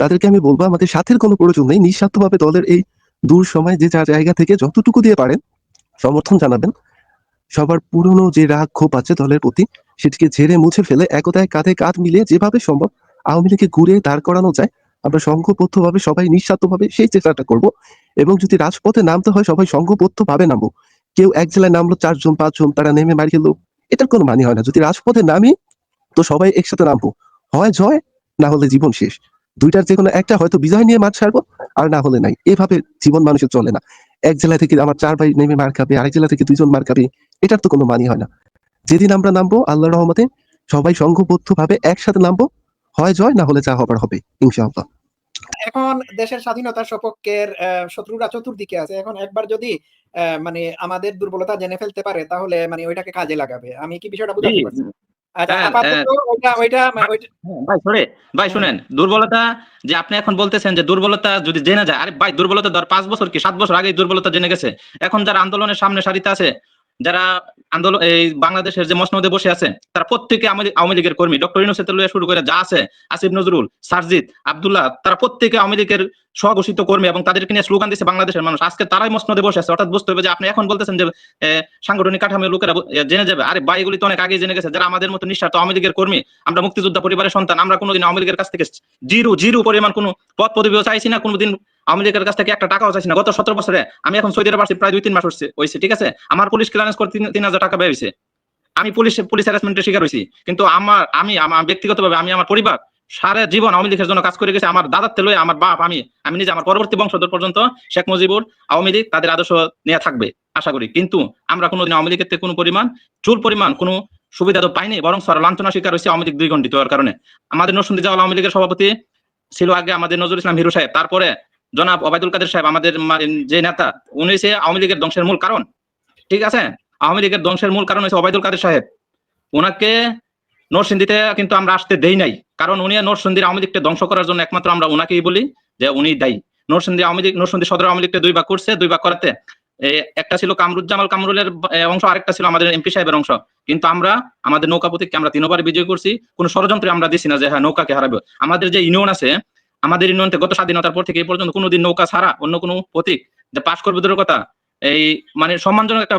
তাদেরকে আমি বলব, আমাদের স্বার্থের কোনো প্রয়োজন নেই। নিঃস্বার্থভাবে দলের এই দূর সময় যে যার জায়গা থেকে যতটুকু দিয়ে পারেন, সমর্থন জানাবেন। সবার পুরনো যে রাগ ক্ষোভ আছে দলের প্রতি, সেটিকে ঝেড়ে মুছে ফেলে একতায় কাঁধে কাঁধ মিলিয়ে যেভাবে সম্ভব আওয়ামী লীগকে ঘুরে দাঁড় করানো যায়। আমরা সংঘবদ্ধভাবে সবাই নিঃস্বার্থভাবে সেই চেষ্টাটা করব এবং যদি রাজপথে নামতে হয়, সবাই সংঘবদ্ধভাবে নামবো। কেউ এক জেলায় নামলো, চারজন, পাঁচজন, তারা নেমে মারি খেলো এটার কোনো মানে হয় না। যদি রাজপথে নামি, তো সবাই একসাথে নামবো। হয় জয় না হলে জীবন শেষ। দুইটার যে কোনো একটা হয়তো বিজয় নিয়ে মাঠ ছাড়বো আর না হলে নাই। এভাবে জীবন মানুষের চলে না। এক জেলা থেকে আমার চার ভাই নেমে মার খাবে আরেক জেলা থেকে দুইজন মার খাবে এটার তো কোনো মানে হয় না। যেদিন আমরা নামবো আল্লাহ রহমতে সবাই সংঘবদ্ধ ভাবে একসাথে নামবো হয় জয় না হলে যা হবার হবে ইনশাআল্লাহ। এখন দেশের স্বাধীনতার সপক্ষের আহ, শত্রুরা চতুর্দিকে আছে। এখন একবার যদি আহ, মানে আমাদের দুর্বলতা জেনে ফেলতে পারে তাহলে মানে ওইটাকে কাজে লাগাবে। আমি কি বিষয়টা বুঝতে পারছি? ভাই ভাই শুনেন দুর্বলতা যে আপনি এখন বলতেছেন যে দুর্বলতা যদি জেনে যায় আরে ভাই দুর্বলতা ধর পাঁচ বছর কি সাত বছর আগে দুর্বলতা জেনে গেছে। এখন যারা আন্দোলনের সামনে সারিতে আছে যারা আন্দোলন এই বাংলাদেশের যে মসনদে বসে আছে তারা প্রত্যেকে আওয়ামী লীগের কর্মী। ডক্টর ইউনুস থেকে শুরু করে যা আছে, আসিফ নজরুল, সারজিৎ, আব্দুল্লাহ, তারা প্রত্যেকে আওয়ামী লীগের স্বঘোষিত কর্মী এবং তাদেরকে নিয়ে স্লোগান দিচ্ছে বাংলাদেশের মানুষ। আজকে তারাই মসনদে বসে আছে। অর্থাৎ বুঝতে হবে যে আপনি এখন বলতেছেন যে সাংগঠনিক কাঠামোর লোকেরা জেনে যাবে। আরে ভাই, এগুলি তো অনেক আগে জেনে গেছে। যারা আমাদের মতো নিঃস্বার্থ আওয়ামী লীগের কর্মী, আমরা মুক্তিযোদ্ধা পরিবারের সন্তান, আমরা কোনোদিন আওয়ামী লীগের কাছ থেকে জিরো জিরো পরিমাণ কোনো পদ পদবিও চাইছি না। কোনোদিন লীগের কাছ থেকে একটা টাকাও চাইছি না। গত সতেরো বছরে আমি এখন সৌদি আরব আসছি, প্রায় দুই তিন মাস হচ্ছে হয়েছে ঠিক আছে? আমার পুলিশ ক্লিয়ারেন্স করতে তিন- হাজার টাকা ব্যয় আমি পুলিশ পুলিশ হ্যারাসমেন্টের শিকার হয়েছি কিন্তু আমার আমি আমার ব্যক্তিগতভাবে আমি আমার পরিবার সারা জীবন আওয়ামী লীগের জন্য কাজ করে গেছে। আমার দাদার তেলে আমার বাপ, আমি আমি নিজে আমার পরবর্তী বংশধর পর্যন্ত শেখ মুজিবুর আওয়ামী লীগ তাদের আদর্শ নিয়ে থাকবে, আশা করি। কিন্তু আমরা কোনোদিন আওয়ামী লীগের থেকে কোনো পরিমাণ, চুল পরিমাণ কোনো সুবিধা তো পাইনি, বরং সর লাঞ্ছনা শিকার হয়েছে আওয়ামী লীগ দুই ঘন্টিত হওয়ার কারণে। আমাদের নরসিংদী জেলা আওয়ামী লীগের সভাপতি ছিল আগে আমাদের নজরুল ইসলাম হিরু সাহেব। তারপরে জনাব ওবায়দুল কাদের সাহেব, আমাদের যে নেতা, উনি হচ্ছে আওয়ামী লীগের ধ্বংসের মূল কারণ। ঠিক আছে? আওয়ামী লীগের ধ্বংসের মূল কারণ হচ্ছে ওবায়দুল কাদের সাহেব। ওনাকে নরসিংদীতে কিন্তু আমরা আসতে দেই নাই। কারণ উনি নরসিংদীর আওয়ামী লীগকে ধ্বংস করার জন্য একমাত্র আমরা ওনাকেই বলি যে উনি দায়ী। নরসিংদী আওয়ামী লীগ, নরসিংদী সদর আওয়ামী লীগকে দুই ভাগ করছে, দুই ভাগ করাতে। একটা ছিল কামরুজ্জামাল, কামরুলের অংশ, আরেকটা ছিল আমাদের এমপি সাহেবের অংশ। কিন্তু আমরা, আমাদের নৌকা প্রতীককে আমরা তিনবার বিজয় করছি। কোন ষড়যন্ত্রে আমরা দিছি না যে হ্যাঁ নৌকাকে হারাবে। আমাদের যে ইউনিয়ন আছে আমাদের ইউনিয়নতে গত স্বাধীনতার পর থেকে এই পর্যন্ত কোনোদিন নৌকা ছাড়া অন্য কোনো প্রতীক যে পাশ করবে দূরের কথা, এই মানে সম্মানজনক একটা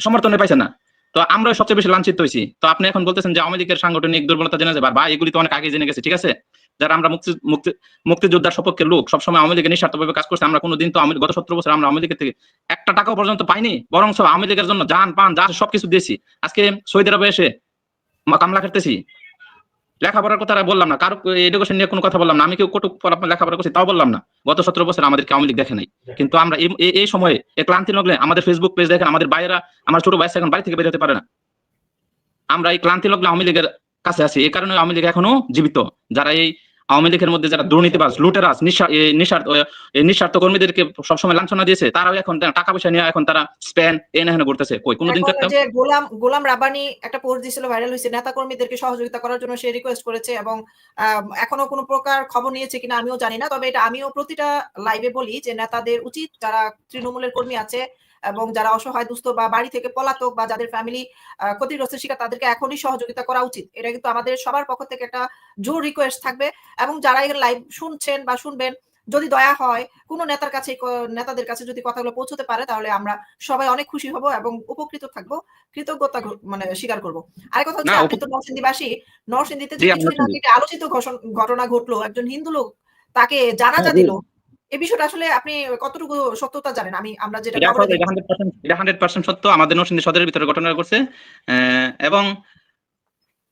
সমর্থনে পাইছে না। তো আমরা সবচেয়ে বেশি লাঞ্ছিত হয়েছি। তো আপনি এখন বলতেছেন যে আওয়ামী লীগের সাংগঠনিক দুর্বলতা জেনে যাবে। বা এগুলি তো অনেক আগে জেনে গেছে, ঠিক আছে? যারা আমরা মুক্তি মুক্তি, মুক্তিযোদ্ধার সপক্ষে লোক, সবসময় আওয়ামী লীগের নিঃস্বার্থভাবে কাজ করছে। আমরা কোনোদিন তো গত সতেরো বছর আমরা আওয়ামী লীগের থেকে একটা টাকাও পর্যন্ত পাইনি। বরং সব আওয়ামী লীগের জন্য যান পান, যা সবকিছু দিয়েছি। আজকে সৌদি আরবে এসে কামলা খাটতেছি। লেখাপড়ার কথা আর বললাম না কারও এডুকেশন নিয়ে কোনো কথা বললাম না আমি কেউ কটুক পড়া- লেখাপড়া করছি তাও বললাম না। গত সতেরো বছর আমাদেরকে আওয়ামী লীগ দেখে নাই। কিন্তু আমরা এই সময়ে এই ক্লান্তি লগলে আমাদের ফেসবুক পেজ দেখেন আমাদের বাইরা আমার ছোট ভাই এখন বাড়ি থেকে বেরোতে পারে না। আমরা এই ক্লান্তি লগলে আওয়ামী লীগের কাছে আছি। এই কারণে আওয়ামী লীগ এখনও জীবিত। যারা এই আওয়ামী লীগের মধ্যে যারা দুর্নীতিবাজ লুটেরাজ নিঃস্বা- নিঃস্বার্থ নিঃস্বার্থ কর্মীদেরকে সবসময় লাঞ্ছনা দিয়েছে তারাও এখন টাকা পয়সা নিয়ে এখন তারা স্পেন এনে হেনে ঘুরতেছে। কই কোনোদিন যে গোলাম গোলাম রাবানি একটা পোস্ট দিছিল ভাইরাল হয়েছে নেতা কর্মীদেরকে সহযোগিতা করার জন্য সে রিকোয়েস্ট করেছে এবং এখনও কোনো প্রকার খবর নিয়েছে কিনা আমিও জানি না তবে এটা আমিও প্রতিটা লাইভে বলি যে নেতাদের উচিত যারা তৃণমূলের কর্মী আছে এবং যারা অসহায় দুস্থ বা বাড়ি থেকে পলাতক বা যাদের ফ্যামিলি ক্ষতিগ্রস্তের শিকার তাদেরকে এখনই সহযোগিতা করা উচিত। এটা কিন্তু আমাদের সবার পক্ষ থেকে একটা জোর রিকোয়েস্ট থাকবে এবং যারা এখানে লাইভ শুনছেন বা শুনবেন যদি দয়া হয় কোনো নেতার কাছে নেতাদের কাছে যদি কথাগুলো পৌঁছতে পারে তাহলে আমরা সবাই অনেক খুশি হব এবং উপকৃত থাকব কৃতজ্ঞতা মানে স্বীকার করব। আর কথা হচ্ছে আপনি তো নরসিংদীবাসী নরসিংদীতে আলোচিত ঘটনা ঘটলো একজন হিন্দু লোক তাকে জানাজা হ্যাঁ, দিল এই বিষয়টা আসলে আপনি কতটুকু সত্যতা জানেন আমি আমরা যেটা এটা খবরে আসলে দেখেছি। 100% এটা 100% সত্য আমাদের নরসিংদী সদরের ভিতরে ঘটনা করছে এবং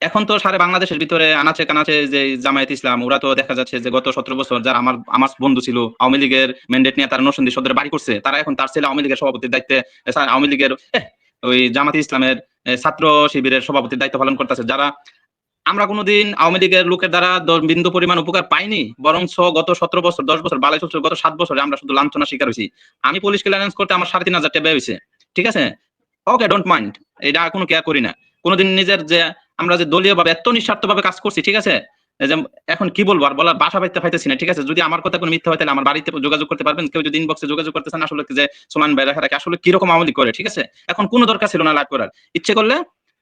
এখন তো সারা বাংলাদেশের ভিতরে আনাচে কানাচে যে জামায়াত ইসলাম ওরা তো দেখা যাচ্ছে যে গত সতেরো বছর যারা আমার আমার বন্ধু ছিল আওয়ামী লীগের ম্যান্ডেট নিয়ে তারা নরসিংদী সদরে বাড়ি করছে তারা এখন তার ছেলে আওয়ামী লীগের সভাপতির দায়িত্বে আওয়ামী লীগের ওই জামাত ইসলামের ছাত্র শিবিরের সভাপতির দায়িত্ব পালন করতেছে যারা আমরা কোনোদিন আওয়ামী লীগের লোকের দ্বারা বিন্দু পরিমাণ উপকার পাইনি বরং গত সতেরো বছর, দশ বছর, বালাই চলছে গত সাত বছরে আমরা শুধু লাঞ্ছনা শিকার হয়েছি। আমি পুলিশ ক্লিয়ারেন্স করতে আমার সাড়ে তিন হাজার টাকা হয়েছে। ঠিক আছে? ওকে ডোন্ট মাইন্ড এটা কোনো কেয়ার করি না। কোনোদিন নিজের যে আমরা যে দলীয় ভাবে এত নিঃস্বার্থ ভাবে কাজ করছি, ঠিক আছে? এখন কি বলব, আর বলার বাসা পাইতে পাইতেছি না, ঠিক আছে? যদি আমার কথা কোনো মিথ্যা হয়, তাহলে আমার বাড়িতে যোগাযোগ করতে পারবেন। কেউ যদি ইনবক্সে যোগাযোগ করতেছেন আসলে যে রেখা রাখে আসলে কীরকম আমলি করে, ঠিক আছে? এখন কোনো দরকার ছিল না লাভ করার। ইচ্ছে করলে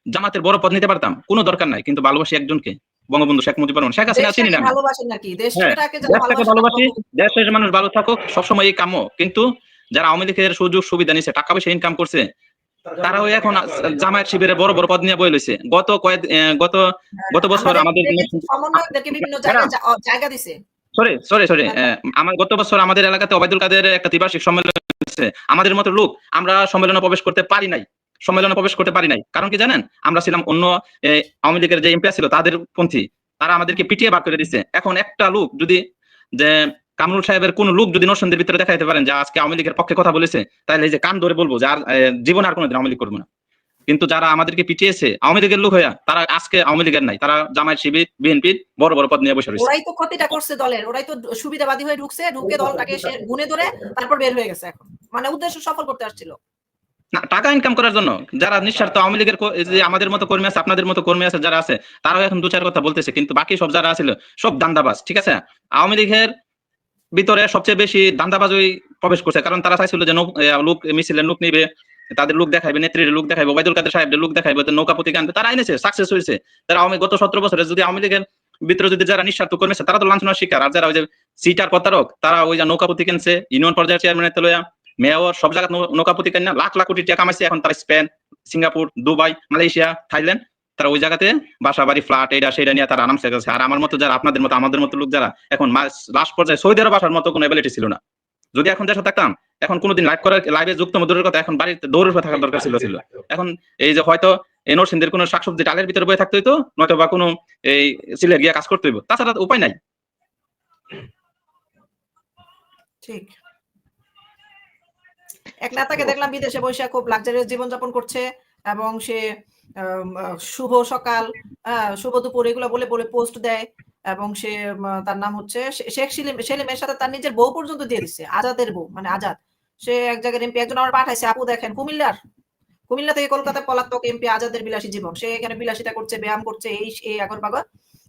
জামাতের বড় পদ নিতে পারতাম কোনো দরকার নাই কিন্তু ভালোবাসি একজনকে বঙ্গবন্ধু শেখ মুজিবুর রহমান। শেখ হাসিনা চিনি না। দেশটাকে হ্যাঁ, ভালোবাসি দেশের মানুষ ভালো থাকুক সবসময় এই কাম্য। কিন্তু যারা আওয়ামী লীগের সুযোগ সুবিধা নিছে টাকা পয়সা ইনকাম করছে তারাও এখন জামায়াত শিবিরে বড় বড় পদ নিয়ে বই লইছে। গত কয়েক গত গত বছর আমাদের আমাদের বিভিন্ন জায়গায় জা- অ, জায়গা দিছে। সরি সরি সরি হ্যাঁ। আমার গত বছর আমাদের এলাকাতে ওবায়দুল কাদের একটা ত্রিবার্ষিক সম্মেলন হয়েছে। আমাদের মতো লোক আমরা সম্মেলনে প্রবেশ করতে পারি নাই। সম্মেলনে প্রবেশ করতে পারি নাই। কারণ কি জানেন? আমরা ছিলাম অন্য আওয়ামী লীগের যে এমপি ছিল তাদের পন্থী। তারা আমাদেরকে পিটিয়ে বার করে দিচ্ছে এখন একটা লোক যদি, যে, কামরুল সাহেবের কোন লোক যদি নরসিংদের ভিতরে দেখাইতে পারেন যে, আজকে আওয়ামী লীগের পক্ষে কথা বলেছে তাহলে এই যে কান ধরে বলব যে, আর জীবন আর কোনোদিন আওয়ামী লীগ করব না। কিন্তু যারা আমাদেরকে পিটিয়েছে, আওয়ামী লীগের লোক হইয়া, তারা আজকে আওয়ামী লীগের নাই। তারা জামায়াত শিবির বিএনপির বড় বড় পদ নিয়ে বসে রয়েছে। ওরাই তো ক্ষতিটা করছে দলের। ওরাই তো সুবিধাবাদী হয়ে ঢুকছে, ঢুকে দলটাকে গুনে ধরে, তারপর বের হয়ে গেছে এখন। মানে উদ্দেশ্য সফল করতে আসছিল। টাকা ইনকাম করার জন্য যারা নিঃস্বার্থ আওয়ামী লীগের যে আমাদের মতো কর্মী আছে, আপনাদের মতো কর্মী আছে যারা আছে, তারাও এখন দু চার কথা বলতেছে, কিন্তু বাকি সব যারা আছিল, সব দান্দাবাজ, ঠিক আছে? আওয়ামী লীগের ভিতরে সবচেয়ে বেশি দান্দাবাজ ওই প্রবেশ করছে, কারণ তারা চাইছিল যে লোক, মিছিলের লোক নিবে, তাদের লোক দেখাইবে, নেত্রীর লোক দেখাইবে, ওবায়দুল কাদের সাহেবের লোক দেখাইবে তো নৌকা প্রতীক আনবে তারা এনেছে সাকসেস হয়েছে। তারা আওয়ামী গত সতেরো বছরে যদি আওয়ামী লীগের ভিতরে যদি যারা নিঃস্বার্থ কর্মী আছে, তারা তো লাঞ্ছনার শিকার, আর যারা ওই যে সিটার প্রতারক, তারা ওই যে নৌকা প্রতীক আনছে, ইউনিয়ন পর্যায়ের চেয়ারম্যানের তেলয়া মেয়র সব জায়গায় নৌকা প্রতীক আইনা লাখ লাখ কোটি টাকা কামাইছে। এখন তারা Spain, Singapore, Dubai, Malaysia, Thailand. তারা ওই জায়গাতে বাসা, বাড়ি, ফ্ল্যাট এটা সেটা নিয়ে তারা আরামসে গেছে। আর আমার মতো যারা, আপনাদের মতো, আমাদের মতো লোক যারা এখন লাস্ট পর্যায়ে সৌদি আরব আসার মতো কোনো এবিলিটি ছিল না। যদি এখন দেশে থাকতাম, এখন কোনোদিন লাইভ করার লাইভে যুক্ত মধুরের কথা, এখন বাড়িতে দৌড়ে উঠে থাকার দরকার ছিল ছিল। এখন এই যে হয়তো এই নরসিংদের কোনো শাকসবজি ডালের ভিতরে বয়ে থাকতে হইতো, নয়তো বা কোনো এই সিলেট গিয়ে কাজ করতে হইব। তাছাড়া উপায় নাই। ঠিক। এক নেতাকে দেখলাম বিদেশে বসে খুব লাক্সারিয়াস জীবনযাপন করছে এবং সে শুভ সকাল শুভ দুপুর এগুলো বলে বলে পোস্ট দেয় এবং সে তার নাম হচ্ছে শেখ সেলিম সেলিমের সাথে তার নিজের বউ পর্যন্ত দিয়ে দিচ্ছে আজাদের বউ মানে আজাদ। সে এক জায়গায় এমপি একজন আমার পাঠাইছে আপু দেখেন কুমিল্লার কুমিল্লা থেকে কলকাতা পলাতক এমপি আজাদের বিলাসী জীবন সে এখানে বিলাসিতা করছে ব্যায়াম করছে এই এই আগর বাগর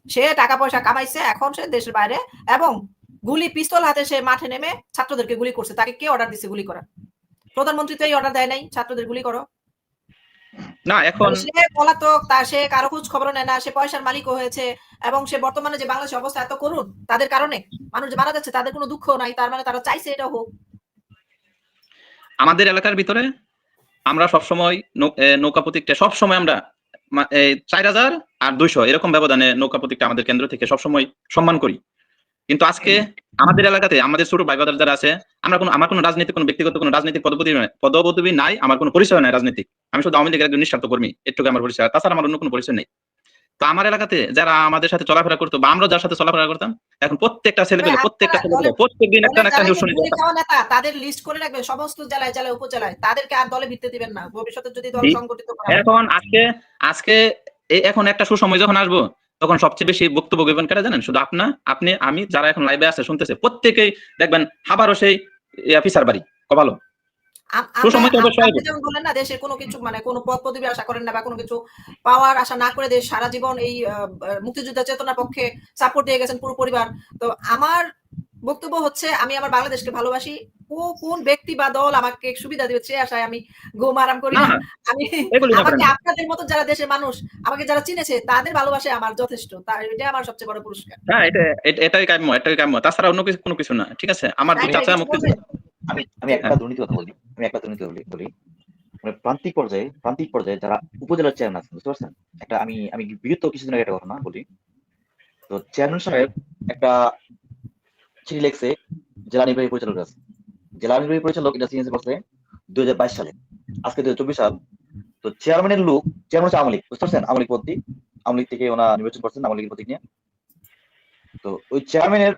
সে টাকা পয়সা কামাইছে এখন সে দেশের বাইরে এবং গুলি পিস্তল হাতে সে মাঠে নেমে ছাত্রদেরকে গুলি করছে তাকে কে অর্ডার দিছে গুলি করার? প্রধানমন্ত্রী তো এই অর্ডার দেয় নাই ছাত্রদের গুলি করো। না এখন সে পলাতক তার সে কারও খোঁজ খবর নেয় না সে পয়সার মালিকও হয়েছে এবং সে বর্তমানে যে বাংলাদেশের অবস্থা এত করুন তাদের কারণে মানুষ যে মারা যাচ্ছে তাদের কোনো দুঃখ নাই তার মানে তারা চাইছে এটা হোক। আমাদের এলাকার ভিতরে আমরা সবসময় নৌকা প্রতীকটা সবসময় আমরা চার হাজার আর দুইশো এরকম ব্যবধানে নৌকা প্রতীকটা আমাদের কেন্দ্র থেকে সবসময় সম্মান করি। কিন্তু আজকে আমাদের এলাকাতে আমাদের ছোট ভাই ব্রাদার যারা আছে আমরা কোনো আমার কোনো রাজনীতিক কোনো ব্যক্তিগত কোনো রাজনৈতিক পদপতি পদপদবি নাই আমার কোনো পরিচয় নাই রাজনীতিক আমি শুধু আওয়ামী লীগের একজন নিঃস্বার্থ কর্মী এটুকু আমার পরিচয়। তাছাড়া আমার অন্য কোনো পরিচয় নেই। তো আমার এলাকাতে যারা আমাদের সাথে চলাফেরা করতো বা আমরা যার সাথে চলাফেরা করতাম এখন প্রত্যেকটা ছেলে পেলে হ্যাঁ, প্রত্যেকটা ছেলে পেলে প্রত্যেক দিন একটা একটা নিউজ শুনে তাদের লিস্ট করে রাখবেন সমস্ত জেলায় জেলায় উপজেলায়। তাদেরকে আর দলে ভিত্তি দিবেন না। ভবিষ্যতে যদি দল সংগঠিত করা হয়। এখন আজকে আজকে এখন একটা সুসময় যখন আসব তখন সবচেয়ে বেশি বক্তব্য গেবেন কারা জানেন? শুধু আপনা আপনি আমি যারা এখন লাইভে আছে শুনতেছে প্রত্যেকেই দেখবেন আবারও সেই অফিসার বাড়ি কপালো বললেন না দেশের কোনো কিছু মানে কোনো পদ পদবি আশা করেন না বা কোনো কিছু পাওয়ার আশা না করে দেশ সারা জীবন এই মুক্তিযুদ্ধ চেতনার পক্ষে সাপোর্ট দিয়ে গেছেন পুরো পরিবার। তো আমার বক্তব্য হচ্ছে আমি আমার বাংলাদেশকে ভালোবাসি। ও কোন ব্যক্তি বা দল আমাকে সুবিধা সে আশায় আমি ঘুম আরাম করি। না আমি আমাকে আপনাদের মতো যারা দেশের মানুষ আমাকে যারা চিনেছে তাদের ভালোবাসে আমার যথেষ্ট। তার এটা আমার সবচেয়ে বড় পুরস্কার। হ্যাঁ এটা এটা- এটাই কাম্য এটাই কাম্য। তাছাড়া অন্য কিছু কোনো কিছু না ঠিক আছে? আমার তাই চাচা কিছু বলবেন? আমি আমি একটা হ্যাঁ। দুর্নীতি কথা বলি আমি একটা দুর্নীতি বলি বলি। মানে প্রান্তিক পর্যায়ে প্রান্তিক পর্যায়ে যারা উপজেলার চেয়ারম্যান আছেন বুঝতে পারছেন? একটা আমি আমি বিগত কিছুদিন আগে একটা ঘটনা বলি। তো চেয়ারম্যান সাহেব একটা চিঠি লিখছে জেলা নির্বাহী পরিচালক আছে। জেলা নির্বাহী পরিচালক এটা সিএনসি করছে দুই হাজার বাইশ সালে। আজকে দুই চব্বিশ সাল। তো চেয়ারম্যানের লোক চেয়ারম্যান হচ্ছে আমলিক বুঝতে পারছেন? পদটি আওয়ামী লীগ থেকে ওনা নির্বাচন করছেন লীগের প্রতীক নিয়ে। তো ওই চেয়ারম্যানের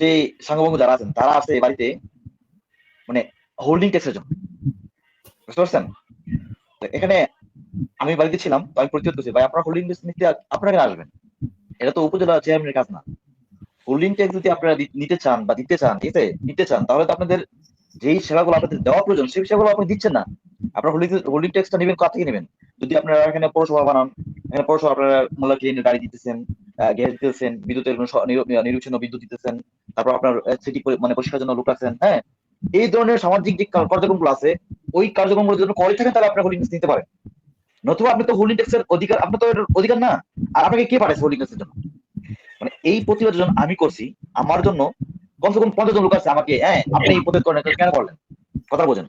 যে সাংবাদিক যারা আছেন, তারা আছে বাড়িতে মানে হোল্ডিং ট্যাক্সের জন্য। বুঝতে পারছেন? এখানে আমি বাড়িতে ছিলাম আমি প্রতিরোধ করছি, ভাই, আপনারা হোল্ডিং ট্যাক্স নিতে আপনারা আসবেন? এটা তো উপজেলা চেয়ারম্যানের কাজ না। হোল্ডিং ট্যাক্স যদি আপনারা নিতে চান বা দিতে চান, ঠিক নিতে চান, তাহলে তো আপনাদের যেই সেবাগুলো আপনাদের দেওয়া প্রয়োজন, সেই সেবাগুলো আপনি দিচ্ছেন না। আপনারা হোল্ডিং হোল্ডিং ট্যাক্সটা নেবেন কোথা থেকে নেবেন? যদি আপনারা এখানে পৌরসভা বানান, এখানে পৌরসভা আপনারা মূল্য কিনে গাড়ি দিতেছেন গ্যাস দিতেছেন, বিদ্যুতের নিরবিচ্ছিন্ন বিদ্যুৎ দিতেছেন, তারপর আপনার সিটি মানে পরিষ্কার জন্য লোক রাখছেন হ্যাঁ? এই ধরনের সামাজিক যে কার- কার্যক্রমগুলো আছে, ওই কার্যক্রমগুলো যদি করে থাকেন, তাহলে আপনার হোল্ডিং নিতে পারেন। নতুবা আপনি তো হোল্ডিং ট্যাক্সের অধিকার আপনার তো অধিকার না? আর আপনাকে কে পাঠাইছে হোল্ডিং ট্যাক্সের জন্য? এই প্রতিবাদ যখন আমি করছি। আমার জন্য কমসে কম পঞ্চাশ জন লোক আছে আমাকে হ্যাঁ আপনি এই প্রতিবাদ করেন, কেন করলেন? কথা বোঝেন।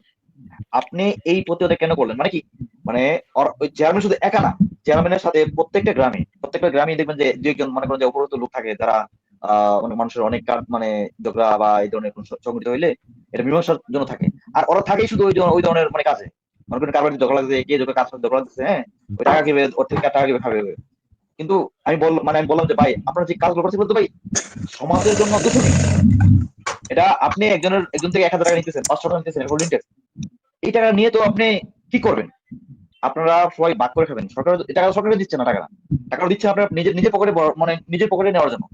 আপনি এই প্রতিবাদ কেন করলেন? মানে কি? মানে চেয়ারম্যান শুধু একা না চেয়ারম্যানের সাথে প্রত্যেকটা গ্রামে প্রত্যেকটা গ্রামে দেখবেন যে যে একজন মনে করেন যে অপরত লোক থাকে, যারা, আহ মানে মানুষের অনেক কার- মানে ঝগড়া বা এই ধরনের কোনো সংগঠিত হইলে এটা মীমাংসার জন্য থাকে। আর ওরা থাকেই শুধু ওই ওই ধরনের মানে কাজে। মনে করেন কারবার ঝগড়া লাগছে কে ঝগড়া কাজ ঝগড়া লাগছে হ্যাঁ ওই টাকা কীভাবে, ওর থেকে টাকা কীভাবে খাবে? কিন্তু আমি বল মানে আমি বললাম যে, ভাই, আপনারা যে কাজগুলো করছেন বলতে ভাই, সমাজের জন্য দূষণী এটা আপনি একজনের, একজন থেকে এক হাজার টাকা নিতেছেন, পাঁচশো টাকা নিতেছেন হোল্ডিং ট্যাক্স এই টাকা নিয়ে তো আপনি কি করবেন? আপনারা সবাই ভাগ করে খাবেন। সরকার টাকা দিচ্ছে না টাকা টাকা দিচ্ছে আপনার নিজের নিজের পকেটে মানে নিজের পকেটে নেওয়ার জন্য।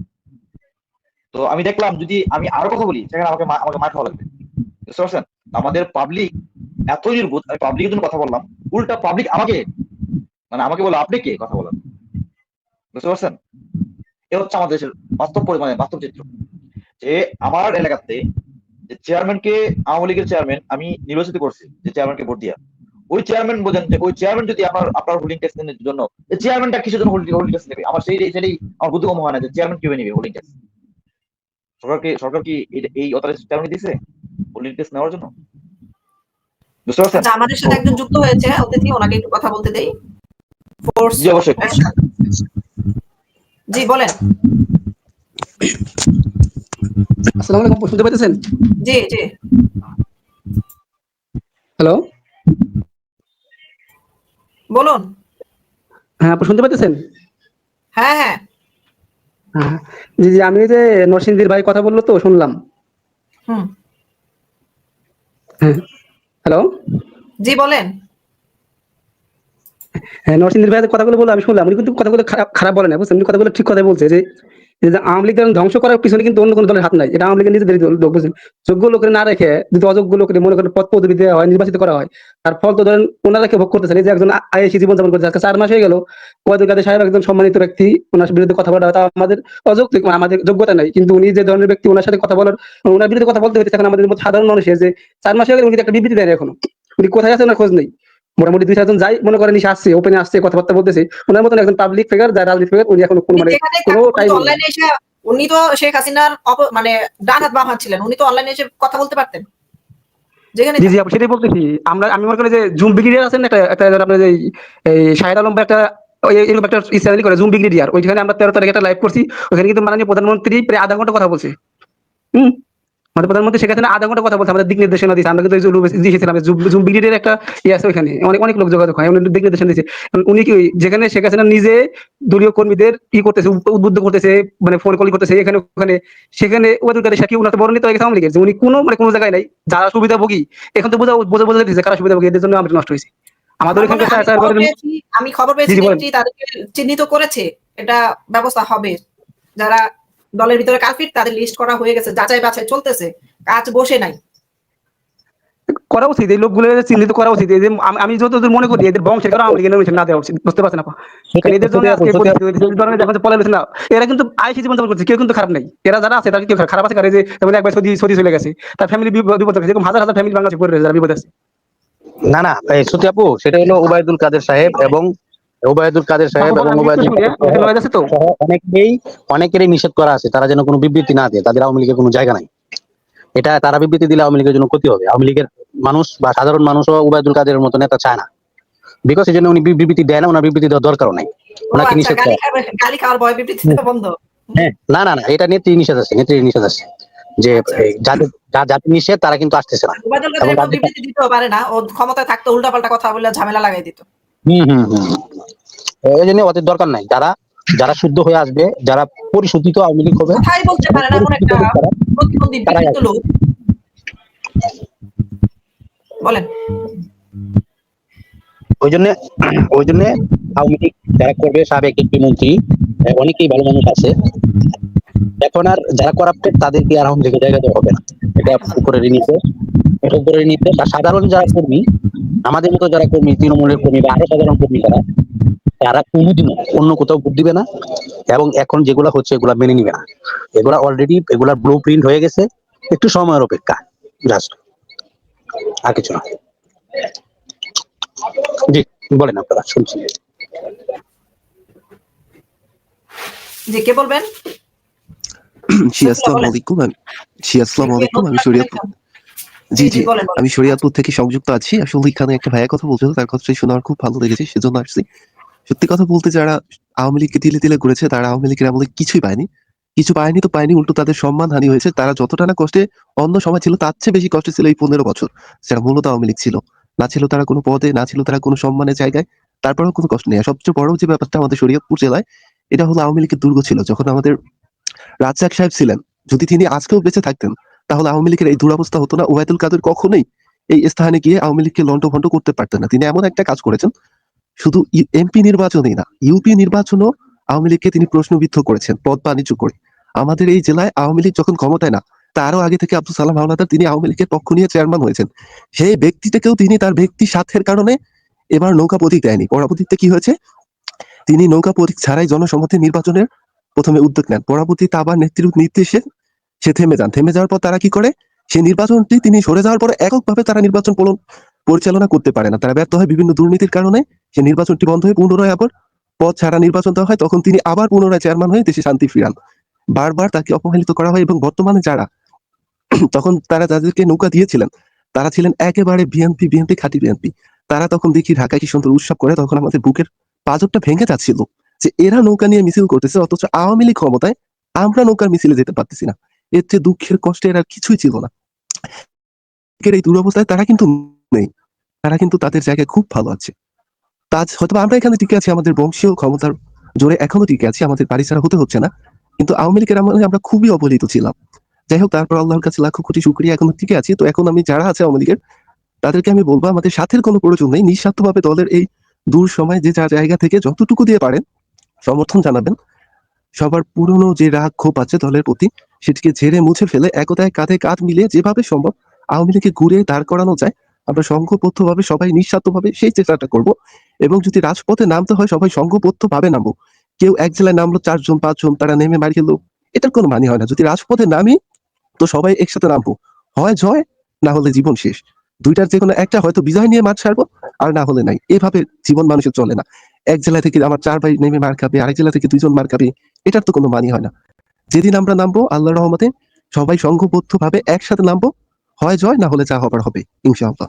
তো আমি দেখলাম, যদি আমি আরও কথা বলি, সেখানে আমাকে আমাকে মার খাওয়া লাগবে। বুঝতে পারছেন? আমাদের পাবলিক এত নির্বোধ, আমি পাবলিকের জন্য কথা বললাম, উল্টা পাবলিক আমাকে মানে আমাকে বলো, আপনি কে? কথা বলেন বুঝতে পারছেন? এ হচ্ছে আমাদের দেশের বাস্তব পরিমাণে বাস্তব চিত্র। যে আমার এলাকাতে যে চেয়ারম্যানকে আওয়ামী লীগের চেয়ারম্যান আমি নির্বাচিত করছি যে চেয়ারম্যানকে ভোট দিয়া ওই চেয়ারম্যান বোঝেন যে ওই চেয়ারম্যান যদি আপনার আপনার হোল্ডিং ট্যাক্স নেওয়ার জন্য চেয়ারম্যানটা কিসের জন্য হোল্ডিং হোল্ডিং ট্যাক্স নেবে? আমার সেই সেটাই আমার বুদ্ধিগম হয় না যে চেয়ারম্যান কীভাবে নেবে হোল্ডিং ট্যাক্স সরকারকে সরকার কি এই- অথরাইজ চেয়ারম্যান দিয়েছে হোল্ডিং ট্যাক্স নেওয়ার জন্য? বুঝতে পারছেন? আমাদের সাথে একজন যুক্ত হয়েছে অতিথি ওনাকে একটু কথা বলতে দেই। ফোর্স জি অবশ্যই। জি বলেন। আসসালামু আলাইকুম শুনতে পাইতেছেন? জি জি। হ্যালো? বলুন। হ্যাঁ আপু শুনতে হ্যাঁ হ্যাঁ। হ্যাঁ জি জি আমি যে নরসিংদীর ভাই কথা বলল তো শুনলাম। হুম। হ্যাঁ হ্যালো? জি বলেন। হ্যাঁ কথাগুলো আমি শুনলাম। উনি কিন্তু কথাগুলো খারাপ খারাপ বলে না, বুঝছেন? উনি কথাগুলো ঠিক বলছে যে আওয়ামী লীগ ধ্বংস করার পিছনে কিন্তু অন্য কোনো দলের হাত নাই। এটা আওয়ামী লীগের নিজেদের লোক যোগ্য লোকের না রেখে, যদি অযোগ্য লোকের মনে করেন পদ পদবি দেওয়া হয়, নির্বাচিত করা হয়, তার ফল তো ধরেন ওনারা কে ভোগ করতেছেন। এই যে একজন আইএসি জীবন যাপন করছে চার মাস হয়ে গেল ওয়াদুল কাদের সাহেব একজন সম্মানিত ব্যক্তি, ওনার বিরুদ্ধে কথা বলা তা আমাদের অযৌক্তিক মানে আমাদের যোগ্যতা নাই। কিন্তু উনি যে ধরনের ব্যক্তি, ওনার সাথে কথা বলার, ওনার বিরুদ্ধে কথা বলতে হচ্ছে এখন আমাদের সাধারণ মানুষের যে চার মাস হয়ে গেলে, উনি একটা বিবৃতি দেন এখনও। উনি কোথায় আছে ওনার খোঁজ নেই। মোটামুটি দুই চারজন যাই মনে করেন নিশে আসছে ওপেনে আসছে কথাবার্তা বলতেছে। ওনার মতন একজন পাবলিক ফিগার যার রাজনীতি ফিগার উনি এখন কোনো মানে কোনো টাইম উনি তো শেখ হাসিনার মানে ডান হাত বাম হাত ছিলেন উনি তো অনলাইনে এসে কথা বলতে পারতেন? যেখানে জি জি আপু সেটাই বলতেছি। আমরা আমি মনে করি যে জুম ব্রিগেডিয়ার আছেন না একটা একটা আপনার যে এই শাহেদ আলম একটা এরকম একটা ইসরায়েলি করে জুম ব্রিগেডিয়ার ওইখানে আমরা তেরো তারিখে একটা লাইভ করছি ওখানে কিন্তু মাননীয় প্রধানমন্ত্রী প্রায় আধা ঘণ্টা কথা বলছে। হুম? আমাদের প্রধানমন্ত্রী শেখ হাসিনা আধা ঘণ্টা কথা বলছে আমাদের দিক নির্দেশনা দিয়েছে। আমরা কিন্তু দিয়েছিলাম জুম ব্রিগেডিয়ার একটা ইয়ে আছে ওইখানে অনেক অনেক লোক যোগাযোগ হয় দিক নির্দেশনা দিয়েছে। উনি কি যেখানে শেখ হাসিনা নিজে দলীয় কর্মীদের ই করতেছে উদ্বুদ্ধ করতেছে মানে ফোন কল করতেছে এখানে ওখানে সেখানে ওদের কাছে সাকিব উনাতে বর্ণিত হয়ে গেছে আওয়ামী লীগের উনি কোনো মানে কোনো জায়গায় নাই যারা সুবিধাভোগী এখন তো বোঝা বোঝা বোঝা যাচ্ছে কারা সুবিধাভোগী এদের জন্য আমরা নষ্ট হয়েছে। আমাদের এখানে আমি খবর পেয়েছি তাদেরকে চিহ্নিত করেছে এটা ব্যবস্থা হবে। যারা দলের ভিতরে কালপিট তাদের লিস্ট করা হয়ে গেছে যাচাই বাছাই চলতেছে কাজ বসে নাই। করা উচিত এই লোকগুলো চিহ্নিত করা উচিত আমি- যতদূর মনে করি এদের বংশের কারণ আওয়ামী লীগের না দেওয়া উচিত বুঝতে পারছেন আপা? এদের জন্য আজকে ধরনের দেখো যে না। এরা কিন্তু আইসি জীবন করছে কেউ কিন্তু খারাপ নেই। এরা যারা আছে তারা কেউ খারাপ আছে? কারণ যে যেমন একবার সৌদি সৌদি চলে গেছে তার ফ্যামিলি বিপদ আছে এরকম হাজার হাজার ফ্যামিলি বাংলাদেশে পড়ে রয়েছে যারা বিপদ আছে। না না শ্রুতি আপু সেটা হলো ওবায়দুল কাদের সাহেব এবং ওবায়দুল কাদের সাহেব এবং ওবায়দুল অনেকেই অনেকেরই নিষেধ করা আছে তারা যেন কোনো বিবৃতি না দেয় তাদের আওয়ামী লীগের কোনো জায়গা নাই। এটা তারা বিবৃতি দিলে আওয়ামী লীগের জন্য ক্ষতি হবে। আওয়ামী লীগের মানুষ বা সাধারণ মানুষও ওবায়দুল কাদের মতো নেতা চায় না। বিকজ এই জন্য উনি বিবৃতি দেয় না ওনার বিবৃতি দেওয়ার দরকারও নাই। ওনাকে আচ্ছা নিষেধ গালি খাওয়ার ভয় বিবৃতি বন্ধ। হ্যাঁ। না না না এটা নেত্রী নিষেধ আছে নেত্রীর নিষেধ আছে। যে যাদের যা যাদের নিষেধ তারা কিন্তু আসতেছে না। এবং বিবৃতি দিতেও পারে না ও ক্ষমতায় থাকতো উল্টাপাল্টা কথা বলে ঝামেলা লাগাই দিত। হম হম হম। এই জন্য ওদের দরকার নাই। যারা যারা শুদ্ধ হয়ে আসবে যারা পরিশুদ্ধিত আওয়ামী লীগ হবে বলতে এমন একটা প্রতিবন্ধী লোক? বলেন। ওই জন্য ওই জন্য আওয়ামী লীগ যারা করবে সাবেক একটি মন্ত্রী অনেকেই ভালো মানুষ আছে। এখন আর যারা করাপ্টেড তাদেরকে আর আওয়ামী লীগের জায়গা দেওয়া হবে না। এটা উপরের নির্দেশ এটা নির্দেশ আর সাধারণ যারা কর্মী আমাদের মতো যারা কর্মী তৃণমূলের কর্মী বা আরও সাধারণ কর্মী যারা তারা কোনোদিনও অন্য কোথাও ভোট দিবে না এবং এখন যেগুলা হচ্ছে এগুলা মেনে নিবে না। এগুলা অলরেডি এগুলা ব্লু প্রিন্ট হয়ে গেছে একটু সময়ের অপেক্ষা জাস্ট আর কিছু না। জি বলেন আপনারা শুনছি। যে কে বলবেন? জি আসসালামু আলাইকুম আমি জি আসসালামু আলাইকুম আমি শরীয়তপুর জি জি জি। আমি শরীয়তপুর থেকে সংযুক্ত আছি। আসলে এখানে একটা ভাইয়া কথা বলছিল তার কথাটা শুনে আমার খুব ভালো লেগেছে সেজন্য আসছি। সত্যি কথা বলতে যারা আওয়ামী লীগকে তিলে তিলে করেছে তারা আওয়ামী লীগের আমলে কিছুই পায়নি। কিছু পায়নি তো পায়নি, উল্টো তাদের সম্মান হানি হয়েছে। তারা যতটা না কষ্টে অন্য সময় ছিল, তার চেয়ে বেশি কষ্টে ছিল এই পনেরো বছর, যারা মূলত আওয়ামী লীগ ছিল। না ছিল তারা কোনো পদে, না ছিল তারা কোনো সম্মানের জায়গায়, তারপরেও কোনো কষ্ট নেই। সবচেয়ে বড় যে ব্যাপারটা আমাদের শরীয়তপুর জেলায়, এটা হলো আওয়ামী লীগের দুর্গ ছিল। যখন আমাদের রাজ্জাক সাহেব ছিলেন, যদি তিনি আজকেও বেঁচে থাকতেন, তাহলে আওয়ামী লীগের এই দুরবস্থা হতো না। ওবায়দুল কাদের কখনোই এই স্থানে গিয়ে আওয়ামী লীগকে লন্ড ভন্ড করতে পারতেন না। তিনি এমন একটা কাজ করেছেন শুধু এমপি নির্বাচনেই না, ইউপি নির্বাচনও আওয়ামী লীগকে তিনি প্রশ্নবিদ্ধ করেছেন, পদ বাণিজ্য করে। আমাদের এই জেলায় আওয়ামী লীগ যখন ক্ষমতায় না তারও আগে থেকে আব্দুল সালাম হাওলাদার তিনি আওয়ামী লীগের পক্ষ নিয়ে চেয়ারম্যান হয়েছেন। সেই ব্যক্তিটাকেও তিনি তার ব্যক্তি স্বার্থের কারণে এবার নৌকা প্রতীক দেয়নি। পরবর্তীতে কি হয়েছে? তিনি নৌকা প্রতীক ছাড়াই জনসম্মতি নির্বাচনের প্রথমে উদ্যোগ নেন। পরবর্তীতে আবার নেতৃত্ব নির্দেশে সে থেমে যান। থেমে যাওয়ার পর তারা কি করে? সেই নির্বাচনটি তিনি সরে যাওয়ার পর এককভাবে তারা নির্বাচন পরিচালনা করতে পারে না। তারা ব্যর্থ হয় বিভিন্ন দুর্নীতির কারণে। সেই নির্বাচনটি বন্ধ হয়ে পুনরায় আবার পদ ছাড়া নির্বাচন দেওয়া হয়, তখন তিনি আবার পুনরায় চেয়ারম্যান হয়ে দেশে শান্তি ফিরান। বারবার তাকে অপমানিত করা হয় এবং বর্তমানে যারা, তখন তারা যাদেরকে নৌকা দিয়েছিলেন, তারা ছিলেন একেবারে বিএনপি বিএনপি, খাঁটি বিএনপি। তারা তখন দেখি ঢাকায় কি সুন্দর উৎসব করে, তখন আমাদের বুকের পাজরটা ভেঙে যাচ্ছিল যে এরা নৌকা নিয়ে মিছিল করতেছে, অথচ আওয়ামী লীগ ক্ষমতায় আমরা নৌকার মিছিলে যেতে পারতেছি না। এর চেয়ে দুঃখের কষ্টের আর কিছুই ছিল না। এই দুরবস্থায় তারা কিন্তু নেই। তারা কিন্তু তাদের জায়গায় খুব ভালো আছে। তাজ হয়তো আমরা এখানে টিকে আছি, আমাদের বংশীয় ক্ষমতার জোরে এখনও টিকে আছি, আমাদের বাড়ি ছাড়া হতে হচ্ছে না। কিন্তু আওয়ামী লীগের আমলে আমরা খুবই অবহেলিত ছিলাম। যাই হোক, তারপর আল্লাহর কাছে লাখো কোটি শুক্রিয়া এখনও টিকে আছি। তো এখন আমি যারা আছে আওয়ামী লীগের, তাদেরকে আমি বলব, আমাদের সাথের কোনো প্রয়োজন নেই। নিঃস্বার্থভাবে দলের এই দূর সময় যে যার জায়গা থেকে যতটুকু দিয়ে পারেন, সমর্থন জানাবেন। সবার পুরনো যে রাগ ক্ষোভ আছে দলের প্রতি, সেটিকে ঝেড়ে মুছে ফেলে একতায় কাঁধে কাঁধ মিলিয়ে যেভাবে সম্ভব আওয়ামী লীগকে ঘুরে দাঁড় করানো যায়। আমরা সংঘবদ্ধভাবে সবাই নিঃস্বার্থভাবে সেই চেষ্টাটা করব এবং যদি রাজপথে নামতে হয়, সবাই সংঘবদ্ধভাবে নামবো। কেউ এক জেলায় নামলো, চারজন, পাঁচজন, তারা নেমে মারি খেলো। এটার কোনো মানে হয় না। যদি রাজপথে নামি, তো সবাই একসাথে নামবো। হয় জয়, না হলে জীবন শেষ। দুইটার যে কোনো একটা হয়তো বিজয় নিয়ে মাঠ ছাড়বো, আর না হলে নাই। এভাবে জীবন মানুষের চলে না। এক জেলা থেকে আমার চার ভাই নেমে মার খাবে, আরেক জেলা থেকে দুইজন মার খাবে, এটার তো কোনো মানি হয় না। যেদিন আমরা নামবো আল্লাহ রহমতে সবাই সংঘবদ্ধ ভাবে একসাথে নামবো। হয় জয় না হলে যা হবার হবে ইনশাআল্লাহ।